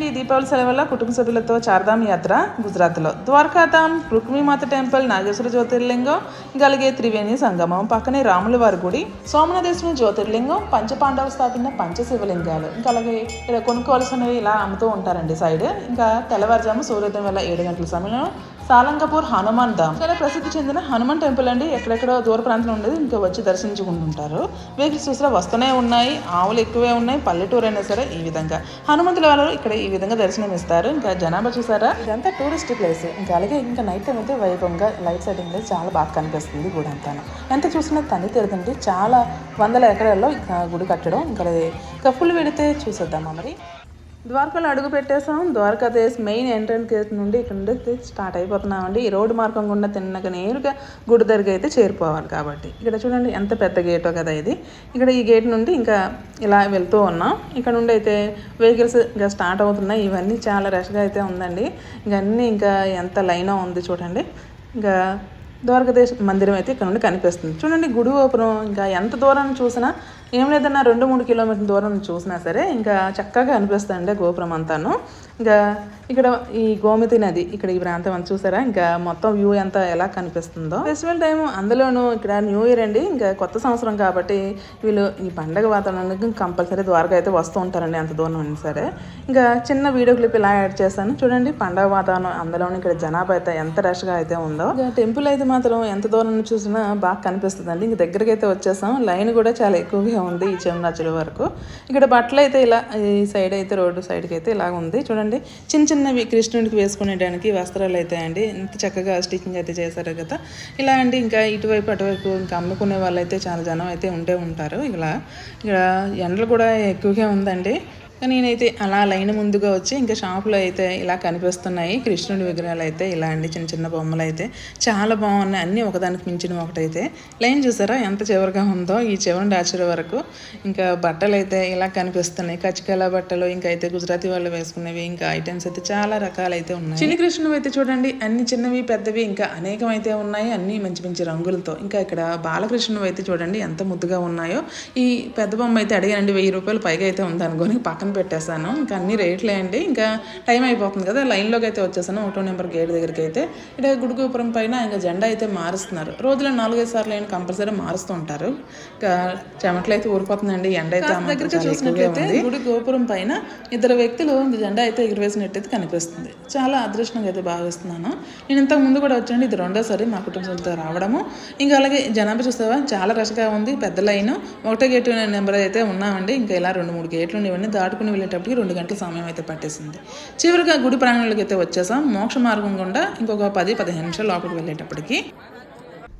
అండి దీపావళి సెలవుల్లో కుటుంబ సభ్యులతో చార్ధామ్ యాత్ర గుజరాత్లో. ద్వారకాధామ్ రుక్మిమాత టెంపుల్ నాగేశ్వర జ్యోతిర్లింగం గలిగే అలాగే త్రివేణి సంగమం పక్కనే రాములవారి గుడి సోమనాథేశ్వరి జ్యోతిర్లింగం పంచపాండవ స్థాపించిన పంచశివలింగాలు ఇంకా అలాగే ఇక్కడ కొనుక్కోవాల్సినవి ఇలా అమ్ముతూ ఉంటారండి సైడ్. ఇంకా తెల్లవారుజాము సూర్యోదయం వేళ ఏడు గంటల సమయంలో సాలంగపూర్ హనుమాన్ ధామ్. చాలా ప్రసిద్ధి చెందిన హనుమాన్ టెంపుల్ అండి. ఎక్కడెక్కడో దూర ప్రాంతంలో ఉండేది. ఇంకా వచ్చి దర్శించుకుంటుంటారు. వెహికల్స్ చూసినా వస్తూనే ఉన్నాయి. ఆవులు ఎక్కువే ఉన్నాయి. పల్లెటూరు అయినా సరే ఈ విధంగా. హనుమంతుల వాళ్ళు ఇక్కడ ఈ విధంగా దర్శనం ఇస్తారు ఇంకా జనాభా చూసారా? ఇదంతా టూరిస్ట్ ప్లేస్. ఇంకా అలాగే ఇంకా నైట్ టైం అయితే వైభవంగా లైట్ సెట్టింగ్ అయితే చాలా బాగా కనిపిస్తుంది గుడి అంతాను ఎంత చూసినా తని తెరదండి. చాలా వందల ఎకరాల్లో గుడి కట్టడం. ఇంకా ఇంకా ఫుల్ పెడితే చూసేద్దామా మరి? ద్వారకాలో అడుగు పెట్టేసాం ద్వారకాదేశ్ మెయిన్ ఎంట్రన్స్ గేట్ నుండి ఇక్కడ నుండి అయితే స్టార్ట్ అయిపోతున్నామండి. ఈ రోడ్డు మార్గం గుండా తిన్నగా నేరుగా గుడి దగ్గరికి అయితే చేరిపోవాలి కాబట్టి. ఇక్కడ చూడండి ఎంత పెద్ద గేటో కదా ఇది. ఇక్కడ ఈ గేట్ నుండి ఇంకా ఇలా వెళ్తూ ఉన్నాం. ఇక్కడ నుండి అయితే వెహికల్స్ ఇంకా స్టార్ట్ అవుతున్నాయి. ఇవన్నీ చాలా రష్గా అయితే ఉందండి. ఇంకా అన్నీ ఇంకా ఎంత లైనో ఉంది చూడండి. ఇంకా ద్వారకాదేశ్ మందిరం అయితే ఇక్కడ నుండి కనిపిస్తుంది. చూడండి గుడి గోపురం ఇంకా ఎంత దూరం చూసినా ఏం లేదన్నా రెండు మూడు కిలోమీటర్ల దూరం చూసినా సరే ఇంకా చక్కగా అనిపిస్తుంది గోపురం అంతాను. ఇంకా ఇక్కడ ఈ గోమతి నది ఇక్కడ ఈ ప్రాంతం అంతా చూసారా? ఇంకా మొత్తం వ్యూ ఎంత ఎలా కనిపిస్తుందో. ఫెస్టివల్ టైం అందులోనూ ఇక్కడ న్యూ ఇయర్ అండి. ఇంకా కొత్త సంవత్సరం కాబట్టి వీళ్ళు ఈ పండగ వాతావరణానికి కంపల్సరీ ద్వారకా అయితే వస్తూ ఉంటారండి అంత దూరం అయినా సరే. ఇంకా చిన్న వీడియో క్లిప్ ఇలా యాడ్ చేశాను. చూడండి పండగ వాతావరణం అందులోనూ ఇక్కడ జనాభా అయితే ఎంత రష్గా అయితే ఉందో. ఇంకా టెంపుల్ అయితే మాత్రం ఎంత దూరం చూసినా బాగా కనిపిస్తుంది అండి ఇంక దగ్గరికి అయితే వచ్చేసాం. లైన్ కూడా చాలా ఎక్కువగా ఉంది ఈ చెమరాచుల వరకు. ఇక్కడ బట్టలు అయితే ఇలా ఈ సైడ్ అయితే రోడ్డు సైడ్కి అయితే ఇలా ఉంది. చూడండి చిన్న చిన్నవి కృష్ణుడికి వేసుకునేటానికి వస్త్రాలు అయితే అండి. ఇంత చక్కగా స్టిచ్చింగ్ అయితే చేశారు కదా. ఇలా అండి ఇంకా ఇటువైపు అటువైపు ఇంకా అమ్ముకునే వాళ్ళు అయితే చాలా జనం అయితే ఉంటే ఉంటారు. ఇలా ఇక్కడ ఎండలు కూడా ఎక్కువగా ఉందండి. నేనైతే అలా లైన్ ముందుగా వచ్చి ఇంకా షాప్లో అయితే ఇలా కనిపిస్తున్నాయి. కృష్ణుడి విగ్రహాలు అయితే ఇలా అండి. చిన్న చిన్న బొమ్మలు అయితే చాలా బాగున్నాయి. అన్నీ ఒకదానికి మించిన ఒకటైతే. లైన్ చూసారా? ఎంత చివరిగా ఉందో. ఈ చివరి డాచుల వరకు ఇంకా బట్టలు అయితే ఇలా కనిపిస్తున్నాయి. కచ్చికల బట్టలు ఇంకా అయితే గుజరాతీ వాళ్ళు వేసుకునేవి ఇంకా ఐటమ్స్ అయితే చాలా రకాలైతే ఉన్నాయి. చిన్న కృష్ణుడు అయితే చూడండి. అన్ని చిన్నవి పెద్దవి ఇంకా అనేకం అయితే ఉన్నాయి. అన్ని మంచి మంచి రంగులతో. ఇంకా ఇక్కడ బాలకృష్ణుడు అయితే చూడండి ఎంత ముద్దుగా ఉన్నాయో. ఈ పెద్ద బొమ్మ అయితే అడిగానండి. వెయ్యి రూపాయలు పైగా అయితే ఉంది అనుకోని పక్కన పెట్టేశాను. ఇంకా అన్ని రేట్లే అండి. ఇంకా టైం అయిపోతుంది కదా లైన్లోకి అయితే వచ్చేసాను. ఒకటో నెంబర్ గేట్ దగ్గరికి అయితే. ఇక్కడ గుడిగోపురం పైన ఇంకా జెండా అయితే మారుస్తున్నారు. రోజులో నాలుగైదు సార్లు అయినా కంపల్సరీ మారుస్తూ ఉంటారు. ఇంకా చెమటలు అయితే ఊరిపోతుందండి ఎండ అయితే ఉంది. గుడి గోపురం పైన ఇద్దరు వ్యక్తులు జెండా అయితే ఎగురవేసినట్టయితే కనిపిస్తుంది. చాలా అదృష్టంగా అయితే భావిస్తున్నాను. నేను ఇంతకు ముందు కూడా వచ్చాను. ఇది రెండోసారి మా కుటుంబంతో రావడము. ఇంకా అలాగే జనాభా చూస్తావా? చాలా రష్గా ఉంది. పెద్ద లైన్ ఒకటో గేట్ నెంబర్ అయితే ఉన్నామండి. ఇంకా ఇలా రెండు మూడు గేట్లు ఉన్నాయి. ఇవన్నీ దాటుకుని వెళ్ళేటప్పటికి రెండు గంటల సమయం అయితే పట్టేసింది. చివరిగా గుడి ప్రాంగణంలోకి అయితే వచ్చేసాం. మోక్ష మార్గం గుండా ఇంకొక పది పదిహేను నిమిషాలు లోపలికి వెళ్ళేటప్పటికి.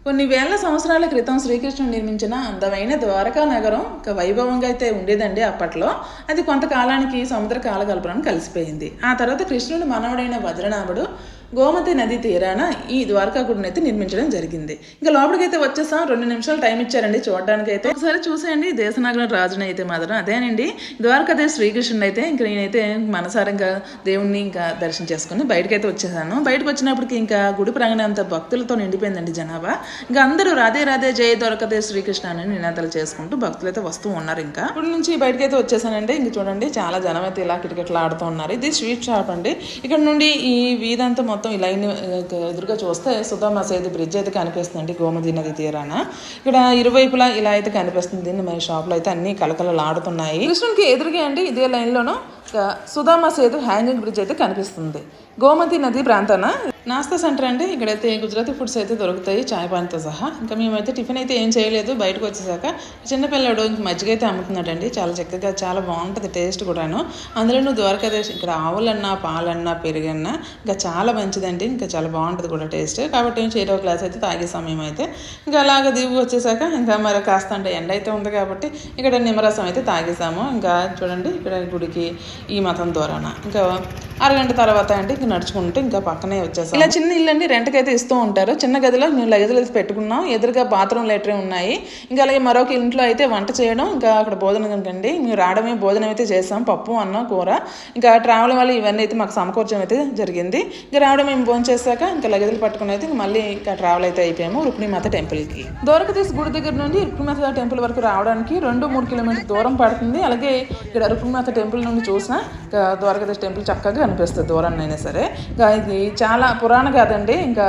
కొన్ని వేల సంవత్సరాల క్రితం శ్రీకృష్ణుడు నిర్మించిన అందమైన ద్వారకా నగరం ఒక వైభవంగా అయితే ఉండేదండి అప్పట్లో. అది కొంతకాలానికి సముద్ర కాలకల్పనను కలిసిపోయింది. ఆ తర్వాత కృష్ణుడు మనవడైన వజ్రనాభుడు గోమతి నది తీరాన ఈ ద్వారకా గుడిని అయితే నిర్మించడం జరిగింది. ఇంకా లోపలికి అయితే వచ్చేసాం. రెండు నిమిషాలు టైం ఇచ్చారండి చూడడానికి అయితే ఒకసారి చూసేయండి. దేశనగరం రాజుని అయితే మాత్రం అదేనండి. ద్వారకాదే శ్రీకృష్ణుడు అయితే ఇంకా నేనైతే మనసారంగా దేవుణ్ణి ఇంకా దర్శనం చేసుకుని బయటకు అయితే వచ్చేసాను. బయటకు వచ్చినప్పటికి ఇంకా గుడి ప్రాంగణం అంతా భక్తులతో నిండిపోయిందండి జనాభా. ఇంకా అందరూ రాధే రాధే జయ ద్వారకాదేశ్ శ్రీకృష్ణ అని నినాదాలు చేసుకుంటూ భక్తులు అయితే వస్తూ ఉన్నారు ఇంకా. ఇప్పుడు నుంచి బయటకు అయితే వచ్చేసానండి. ఇంక చూడండి చాలా జనం అయితే ఇలా కిటకిటలు ఆడుతూ ఉన్నారు. ఇది స్వీట్ షాప్ అండి. ఇక్కడ నుండి ఈ వీధంతా మొత్తం ఈ లైన్ ఎదురుగా చూస్తే సుధామ సేతు బ్రిడ్జ్ అయితే కనిపిస్తుందండి గోమతి నది తీరాన. ఇక్కడ ఇరువైపులా ఇలా అయితే కనిపిస్తుంది మన షాప్లో అయితే అన్ని కలకలలు ఆడుతున్నాయి. కృష్ణునికి ఎదురుగా అండి ఇదే లైన్ లోను సుధామ సేతు హ్యాంగింగ్ బ్రిడ్జ్ అయితే కనిపిస్తుంది. గోమతి నది ప్రాంతాన నాస్తా సెంటర్ అండి. ఇక్కడైతే గుజరాతీ ఫుడ్స్ అయితే దొరుకుతాయి చాయ్ పాన్తో సహా. ఇంకా మేమైతే టిఫిన్ అయితే ఏం చేయలేదు బయటకు వచ్చేసాక చిన్నపిల్లడు మజ్జిగ అయితే అమ్ముతున్నాడండి. చాలా చక్కగా చాలా బాగుంటుంది టేస్ట్ కూడాను. అందులోనూ ద్వారకాదేశ్ ఇక్కడ ఆవులన్నా పాలన్నా పెరుగన్నా ఇంకా చాలా మంచిదండి. ఇంకా చాలా బాగుంటుంది కూడా టేస్ట్. కాబట్టి చేరో గ్లాస్ అయితే తాగే సమయం అయితే. ఇంకా అలాగ దిగు వచ్చేసాక ఇంకా మరి కాస్త అంటే ఎండ అయితే ఉంది కాబట్టి ఇక్కడ నిమ్మరసం అయితే తాగేసాము. ఇంకా చూడండి ఇక్కడ గుడికి ఈ మతం ద్వారాన ఇంకా అరగంట తర్వాత అంటే ఇంక నడుచుకుంటూ ఇంకా పక్కనే వచ్చేసాం ఇలా చిన్న ఇల్లు అండి రెంట్కి అయితే ఇస్తూ ఉంటారు. చిన్న గదిలో మేము లగేజ్లు అయితే పెట్టుకున్నాం. ఎదురుగా బాత్రూమ్ లెటరీ ఉన్నాయి. ఇంకా అలాగే మరొక ఇంట్లో అయితే వంట చేయడం ఇంకా అక్కడ భోజనం కండి మేము రావడమే భోజనం అయితే చేసాం. పప్పు అన్నం కూర. ఇంకా ట్రావెల్ వల్ల ఇవన్నీ అయితే మాకు సమకూర్చడం అయితే జరిగింది. ఇంకా రావడం మేము భోజనం చేశాక ఇంకా లగేజ్లు పట్టుకుని అయితే మళ్ళీ ఇంకా ట్రావెల్ అయితే అయిపోయాము రుక్మిమాత టెంపుల్కి ద్వారకాధీశ్ గుడి దగ్గర నుండి రుక్మిమాత టెంపుల్ వరకు రావడానికి రెండు మూడు కిలోమీటర్ దూరం పడుతుంది. అలాగే ఇక్కడ రుక్మిమాత టెంపుల్ నుండి చూసినా ఇంకా టెంపుల్ చక్కగా కనిపిస్తుంది దూరాన్ని అయినా సరే. ఇంకా ఇది చాలా పురాణ కాదండి. ఇంకా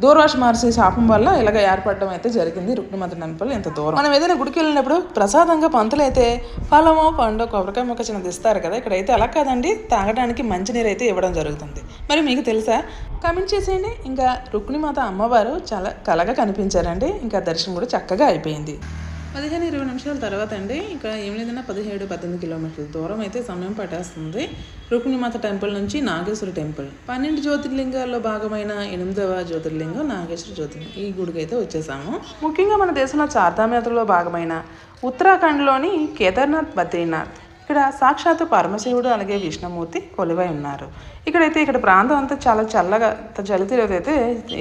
దూర్వాష మహర్షి శాపం వల్ల ఇలాగ ఏర్పడడం అయితే జరిగింది. రుక్మిమాత టెంపుల్ ఇంత దూరం. మనం ఏదైనా గుడికి వెళ్ళినప్పుడు ప్రసాదంగా పంతులు అయితే ఫలమో పండు కొబ్బరికాయ మొక్క చిన్నది ఇస్తారు కదా. ఇక్కడైతే అలా కాదండి. తాగడానికి మంచినీరు అయితే ఇవ్వడం జరుగుతుంది. మరి మీకు తెలుసా? కామెంట్ చేసేయండి. ఇంకా రుక్మిణిమాత అమ్మవారు చాలా కలగా కనిపించారండి. ఇంకా దర్శనం కూడా చక్కగా అయిపోయింది. పదిహేను ఇరవై నిమిషాల తర్వాత అండి. ఇక ఏం లేదన్నా పదిహేడు పద్దెనిమిది కిలోమీటర్ల దూరం అయితే సమయం పట్టేస్తుంది. రుక్మిణిమాత టెంపుల్ నుంచి నాగేశ్వర టెంపుల్. పన్నెండు జ్యోతిర్లింగాల్లో భాగమైన ఎనిమిదవ జ్యోతిర్లింగం నాగేశ్వర జ్యోతిర్లింగం. ఈ గుడికి అయితే వచ్చేసాము. ముఖ్యంగా మన దేశంలో చార్ధామయాత్రలో భాగమైన ఉత్తరాఖండ్లోని కేదార్నాథ్ బద్రీనాథ్. ఇక్కడ సాక్షాత్తు పరమశివుడు అలాగే విష్ణుమూర్తి కొలువై ఉన్నారు. ఇక్కడైతే ఇక్కడ ప్రాంతం అంతా చాలా చల్లగా చలి అయితే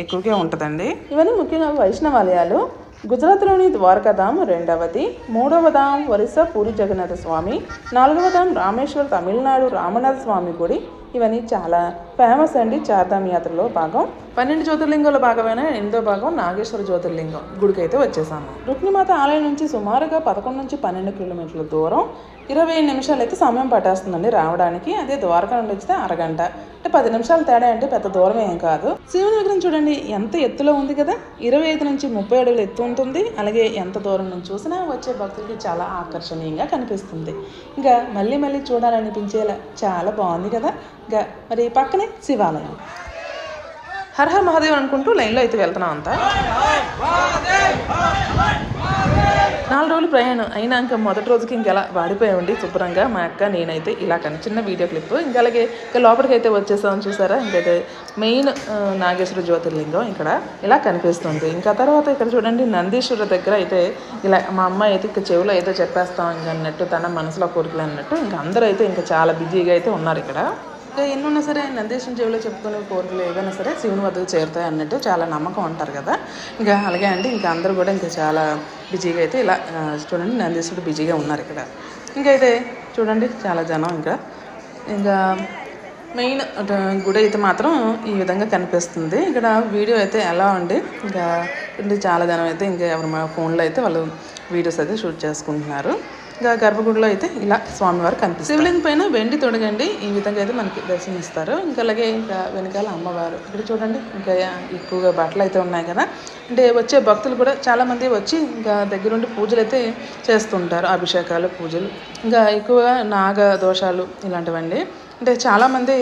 ఎక్కువగా ఉంటుందండి. ఇవన్నీ ముఖ్యంగా వైష్ణవాలయాలు. గుజరాత్లోని ద్వారకాధాం రెండవది మూడవదాం ధామ్ ఒరిస్సా పూరి జగన్నాథ స్వామి నాలుగవ రామేశ్వర రామేశ్వర్ తమిళనాడు రామనాథ స్వామి గుడి. ఇవన్నీ చాలా ఫేమస్ అండి చార్ధామ్ యాత్రలో భాగం. పన్నెండు జ్యోతిర్లింగాల భాగమైన ఎనిమిదో భాగం నాగేశ్వర జ్యోతిర్లింగం గుడికి అయితే వచ్చేసాము. రుక్మిమాత ఆలయం నుంచి సుమారుగా పదకొండు నుంచి పన్నెండు కిలోమీటర్ల దూరం ఇరవై నిమిషాలు అయితే సమయం పట్టేస్తుందండి రావడానికి. అదే ద్వారకా నుండి వచ్చితే అరగంట. అంటే పది నిమిషాలు తేడా అంటే పెద్ద దూరం ఏం కాదు. శివుని విగ్రహం చూడండి ఎంత ఎత్తులో ఉంది కదా? ఇరవై ఐదు నుంచి ముప్పై అడుగులు ఎత్తు ఉంటుంది. అలాగే ఎంత దూరం నుంచి చూసినా వచ్చే భక్తులకి చాలా ఆకర్షణీయంగా కనిపిస్తుంది. ఇంకా మళ్ళీ మళ్ళీ చూడాలనిపించేలా చాలా బాగుంది కదా? ఇంకా మరి పక్కనే శివాలయం. హర్ హర్ మహాదేవ్ అనుకుంటూ లైన్లో అయితే వెళ్తున్నాం అంతా. నాలుగు రోజులు ప్రయాణం అయినాక మొదటి రోజుకి ఇంకెలా వాడిపోయామండి శుభ్రంగా మా అక్క నేనైతే ఇలా కానీ చిన్న వీడియో క్లిప్. ఇంకా అలాగే ఇంకా లోపలికి అయితే వచ్చేసాం చూసారా? ఇంకైతే మెయిన్ నాగేశ్వర జ్యోతిర్లింగం ఇక్కడ ఇలా కనిపిస్తుంది. ఇంకా తర్వాత ఇక్కడ చూడండి నందీశ్వర దగ్గర అయితే ఇలా మా అమ్మ అయితే ఇంకా చెవిలో అయితే చెప్పేస్తాం ఇంకా అన్నట్టు తన మనసులో కోరికలు అన్నట్టు. ఇంకా అందరూ అయితే ఇంకా చాలా బిజీగా అయితే ఉన్నారు ఇక్కడ. ఇంకా ఎన్ని ఉన్నా సరే నందేశం చెవిలో చెప్పుకునే కోరికలు ఏవైనా సరే శివుని వద్దకు చేరుతాయి అన్నట్టు చాలా నమ్మకం ఉంటారు కదా. ఇంకా అలాగే అండి ఇంకా అందరూ కూడా ఇంకా చాలా బిజీగా అయితే ఇలా చూడండి నందీశ్వరుడు బిజీగా ఉన్నారు ఇక్కడ. ఇంకా అయితే చూడండి చాలా జనం ఇంకా. ఇంకా మెయిన్ గుడి అయితే మాత్రం ఈ విధంగా కనిపిస్తుంది. ఇక్కడ వీడియో అయితే ఎలా ఉంది? ఇంకా చాలా జనం అయితే ఇంకా ఎవరు మా ఫోన్లో అయితే వాళ్ళు వీడియోస్ అయితే షూట్ చేసుకుంటున్నారు. ఇంకా గర్భగుడిలో అయితే ఇలా స్వామివారు కనిపిస్తారు. శివలింగం పైన వెండి తొడగండి. ఈ విధంగా అయితే మనకి దర్శనమిస్తారు. ఇంకా అలాగే ఇంకా వెనకాల అమ్మవారు. ఇక్కడ చూడండి ఇంకా ఎక్కువగా బట్టలు అయితే ఉన్నాయి కదా. అంటే వచ్చే భక్తులు కూడా చాలామంది వచ్చి ఇంకా దగ్గరుండి పూజలు అయితే చేస్తుంటారు. అభిషేకాలు పూజలు. ఇంకా ఎక్కువగా నాగ దోషాలు ఇలాంటివండి. అంటే చాలామంది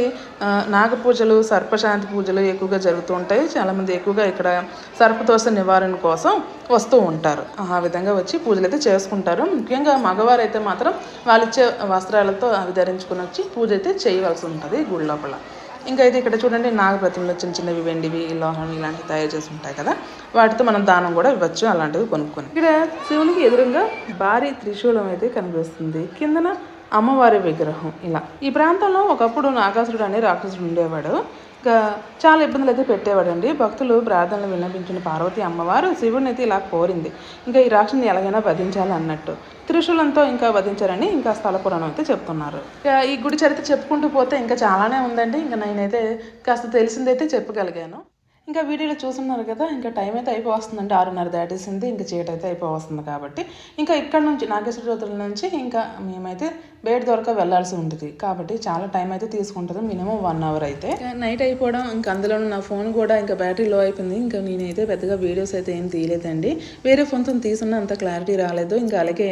నాగపూజలు నాగ పూజలు సర్పశాంతి పూజలు ఎక్కువగా జరుగుతూ ఉంటాయి. చాలామంది ఎక్కువగా ఇక్కడ సర్పదోష నివారణ కోసం వస్తూ ఉంటారు. ఆ విధంగా వచ్చి పూజలు అయితే చేసుకుంటారు. ముఖ్యంగా మగవారు అయితే మాత్రం వాళ్ళిచ్చే వస్త్రాలతో అవి ధరించుకుని వచ్చి పూజ అయితే చేయవలసి ఉంటుంది గుడి లోపల. ఇంకా అయితే ఇక్కడ చూడండి నాగప్రతిమలు చిన్న చిన్నవి వెండివి లోహం ఇలాంటివి తయారు చేసి ఉంటాయి కదా. వాటితో మనం దానం కూడా ఇవ్వచ్చు అలాంటివి కొనుక్కొని. ఇక్కడ శివునికి ఎదురుగా భారీ త్రిశూలం అయితే కనిపిస్తుంది. కిందన అమ్మవారి విగ్రహం ఇలా. ఈ ప్రాంతంలో ఒకప్పుడు నాగాసురుడు అనే రాక్షసుడు ఉండేవాడు. ఇంకా చాలా ఇబ్బందులు అయితే పెట్టేవాడండి. భక్తులు ప్రార్థనలు విన్నపించిన పార్వతి అమ్మవారు శివుడిని అయితే ఇలా కోరింది. ఇంకా ఈ రాక్షసుని ఎలాగైనా వధించాలి అన్నట్టు. త్రిశూలంతో ఇంకా వధించారని ఇంకా స్థల పురాణం అయితే చెప్తున్నారు. ఈ గుడి చరిత్ర చెప్పుకుంటూ పోతే ఇంకా చాలానే ఉందండి. ఇంకా నేనైతే కాస్త తెలిసిందైతే చెప్పగలిగాను. ఇంకా వీడియోలో చూస్తున్నారు కదా ఇంకా టైం అయితే అయిపోతుందండి ఆరున్నర దాటేసింది ఇంకా చీట అయితే అయిపోతుంది కాబట్టి. ఇంకా ఇక్కడ నుంచి నాగేశ్వర జ్యోతుల నుంచి ఇంకా మేమైతే బయట దొరక వెళ్ళాల్సి ఉంటుంది. కాబట్టి చాలా టైం అయితే తీసుకుంటుంది మినిమం వన్ అవర్ అయితే. నైట్ అయిపోవడం ఇంకా అందులో నా ఫోన్ కూడా ఇంకా బ్యాటరీ లో అయిపోయింది. ఇంకా నేనైతే పెద్దగా వీడియోస్ అయితే ఏం తీయలేదండి. వేరే ఫోన్తో తీసుకున్న అంత క్లారిటీ రాలేదు. ఇంకా అలాగే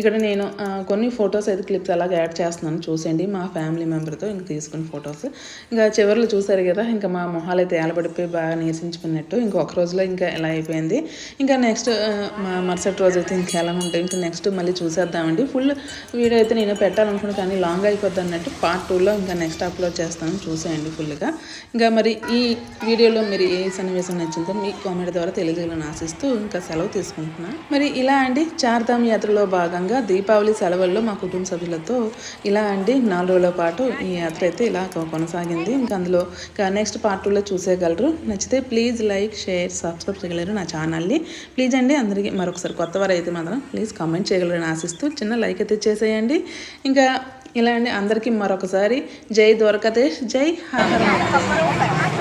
ఇక్కడ నేను కొన్ని ఫొటోస్ అయితే క్లిప్స్ అలాగే యాడ్ చేస్తున్నాను చూసేయండి. మా ఫ్యామిలీ మెంబర్తో ఇంకా తీసుకున్న ఫొటోస్ ఇంకా చివరిలో చూసారు కదా ఇంకా మా మొహాలు అయితే ఏలబడిపోయి బాగా నీరసించుకున్నట్టు ఇంకొక రోజులో ఇంకా ఎలా అయిపోయింది. ఇంకా నెక్స్ట్ మరుసటి రోజు అయితే ఇంకా ఎలా ఉంటాయి ఇంకా నెక్స్ట్ మళ్ళీ చూసేద్దామండి. ఫుల్ వీడియో అయితే నేను పెట్టాలనుకున్నాను కానీ లాంగ్ అయిపోద్ది అన్నట్టు పార్ట్ టూలో ఇంకా నెక్స్ట్ అప్లోడ్ చేస్తాను. చూసేయండి ఫుల్గా ఇంకా మరి ఈ వీడియోలో మీరు ఏ సన్నివేశం నచ్చిందో మీ కామెంట్ ద్వారా తెలియజేయాలని ఆశిస్తూ ఇంకా సెలవు తీసుకుంటున్నాను మరి ఇలా అండి చార్ధామ్ యాత్రలో భాగంగా దీపావళి సెలవుల్లో మా కుటుంబ సభ్యులతో ఇలా అండి నాలుగు రోజుల పాటు ఈ యాత్ర అయితే ఇలా కొనసాగింది. ఇంకా అందులో ఇంకా నెక్స్ట్ పార్ట్ టూలో చూసేయగలరు. నచ్చితే ప్లీజ్ లైక్ షేర్ సబ్స్క్రైబ్ చేయగలరు నా ఛానల్ని ప్లీజ్ అండి అందరికీ మరొకసారి కొత్త వారు అయితే మాత్రం ప్లీజ్ కామెంట్ చేయగలరని ఆశిస్తూ చిన్న లైక్ అయితే చేసేయండి. ఇంకా ఇలా అండి అందరికీ మరొకసారి. జై ద్వారకతేష్ జై హర